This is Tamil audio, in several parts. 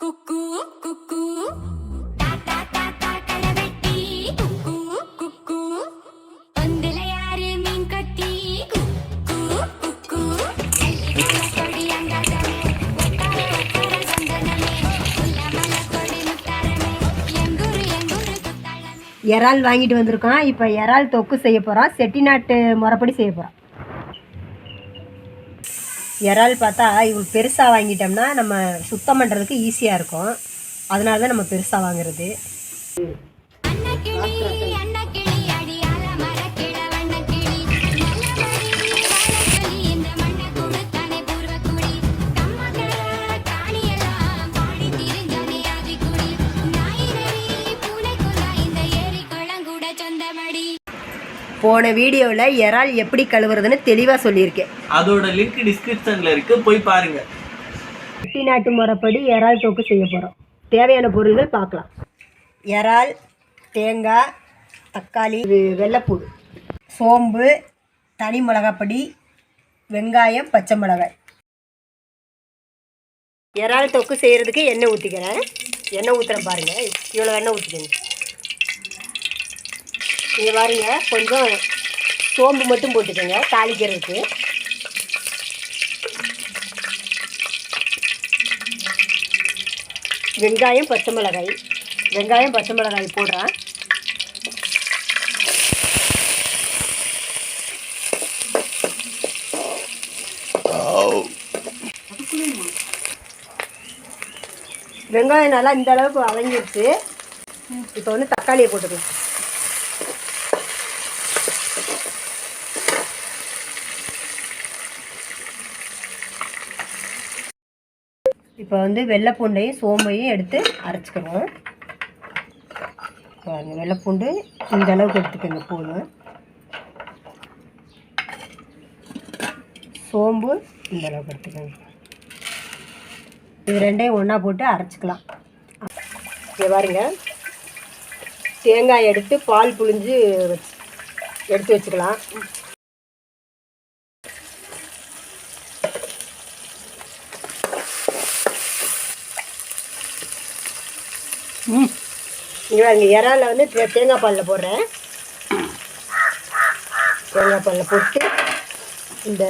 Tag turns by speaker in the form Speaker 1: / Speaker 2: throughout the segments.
Speaker 1: குக்கு குக்கு. தாத்தா தாத்தா களவெட்டி குக்கு குக்கு. பந்துல யாரு மீன் குக்கு குக்கு.
Speaker 2: இறால் வாங்கிட்டு வந்திருக்கோம் இப்போ இறால் தொக்கு செய்ய போகிறோம் செட்டிநாட்டு முறைப்படி செய்ய போகிறோம் இறால் பார்த்தா இவங்க பெருசாக வாங்கிட்டோம்னா நம்ம சுத்தம் பண்ணுறதுக்கு ஈஸியாக இருக்கும். அதனால தான் நம்ம பெருசாக வாங்குறது. போன வீடியோவில் இறால் எப்படி கழுவுறதுன்னு தெளிவாக சொல்லியிருக்கேன்.
Speaker 3: அதோட லிங்க் டிஸ்கிரிப்ஷன்ல இருக்கு. போய் பாருங்க.
Speaker 2: செட்டிநாட்டு முறைப்படி இறால் தொக்கு செய்ய போகிறோம் தேவையான பொருள்கள் பார்க்கலாம். இறால் தேங்காய் தக்காளி இது வெள்ளைப்பூடு சோம்பு தனி மிளகாப்பொடி வெங்காயம் பச்சை மிளகாய். இறால் தொக்கு செய்கிறதுக்கு எண்ணெய் ஊற்றிக்கிறேன் எண்ணெய் ஊற்றுறேன் பாருங்கள் இவ்வளோ எண்ணெய் ஊற்றிக்கங்க இங்கே பாருங்க கொஞ்சம் சோம்பு மட்டும் போட்டுக்கோங்க தாளிக்கிறதுக்கு. வெங்காயம் பச்சை மிளகாய். வெங்காயம் பச்சை மிளகாய் போடுறேன். வெங்காயம் நல்லா இந்த அளவுக்கு வதங்கிடுச்சு. இப்போ வந்து தக்காளியை போட்டுக்கலாம். இப்போ வந்து வெள்ளைப்பூண்டையும் சோம்பையும் எடுத்து அரைச்சிக்கிறோம் பாருங்க வெள்ளைப்பூண்டு இந்த அளவுக்கு எடுத்துக்கோங்க போதும். சோம்பு இந்த அளவுக்கு எடுத்துக்கோங்க. இது ரெண்டையும் ஒன்றா போட்டு அரைச்சிக்கலாம். இங்கே பாருங்க. தேங்காய் எடுத்து பால் புழிஞ்சு எடுத்து வச்சுக்கலாம். இங்கே இங்கே இறால வந்து தேங்காய் பாலில் போடுறேன். தேங்காய் பாலில் போட்டு இந்த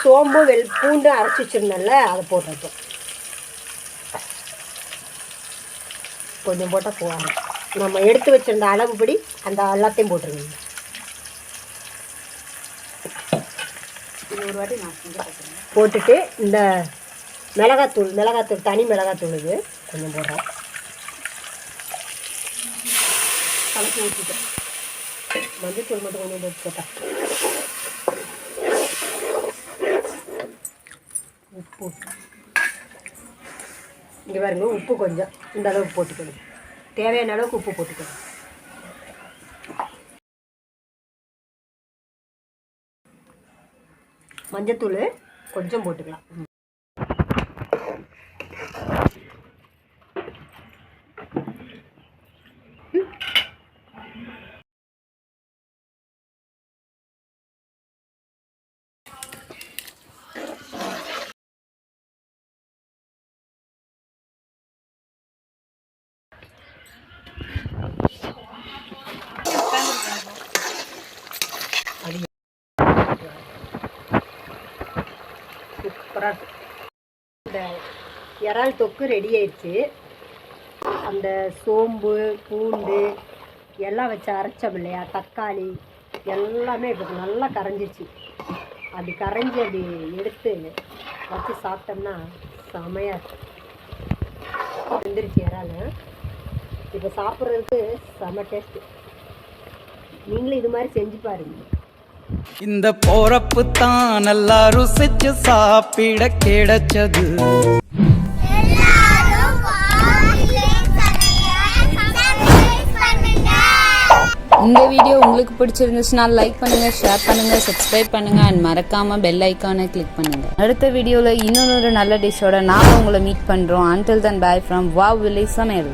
Speaker 2: சோம்பு வெள் பூண்டு அரைச்சி வச்சிருந்தேன்ல அதை போடுறது. கொஞ்சம் போட்டால் போவாங்க நம்ம எடுத்து வச்சிருந்த அளவுப்படி அந்த எல்லாத்தையும் போட்டுருங்க. போட்டுட்டு இந்த மிளகாத்தூள் மிளகாத்தூள் தனி மிளகாத்தூள் இது. கொஞ்சம் போடுறேன். கலக்கி ஊற்றிட்டேன் மஞ்சத்தூள் மட்டும் கொஞ்சம் போட்டு போட்டேன். உப்பு. இங்கே பாருங்க உப்பு கொஞ்சம். இந்த அளவுக்கு போட்டுக்கணும். தேவையான அளவுக்கு உப்பு போட்டுக்கணும். மஞ்சத்தூள் கொஞ்சம் போட்டுக்கலாம். சூப்பராக இந்த இறால் தொக்கு ரெடி ஆயிடுச்சு. அந்த சோம்பு பூண்டு எல்லாம் வச்சு அரைச்சோம் இல்லையா? தக்காளி எல்லாமே இப்போ நல்லா கரைஞ்சிச்சு. அப்படி கரைஞ்சி அப்படி எடுத்து வச்சு சாப்பிட்டோம்னா செமையாக இருக்கும் வெந்துருச்சு இறால். இப்போ சாப்பிட்றதுக்கு செம டேஸ்ட்டு நீங்களும் இது மாதிரி செஞ்சு பாருங்கள்
Speaker 4: இந்த போறப்பு தான் நல்லா ருசிச்சு சாப்பிட கிடைச்சது.
Speaker 5: இந்த வீடியோ உங்களுக்கு பிடிச்சிருந்துச்சுன்னா லைக் பண்ணுங்க ஷேர் பண்ணுங்க சப்ஸ்கிரைப் பண்ணுங்க அண்ட் மறக்காம பெல் ஐக்கானை கிளிக் பண்ணுங்க. அடுத்த வீடியோல இன்னொரு நல்ல டிஷ்ஷோட நாம உங்களை மீட் பண்றோம். Until then bye from wow village சமையல்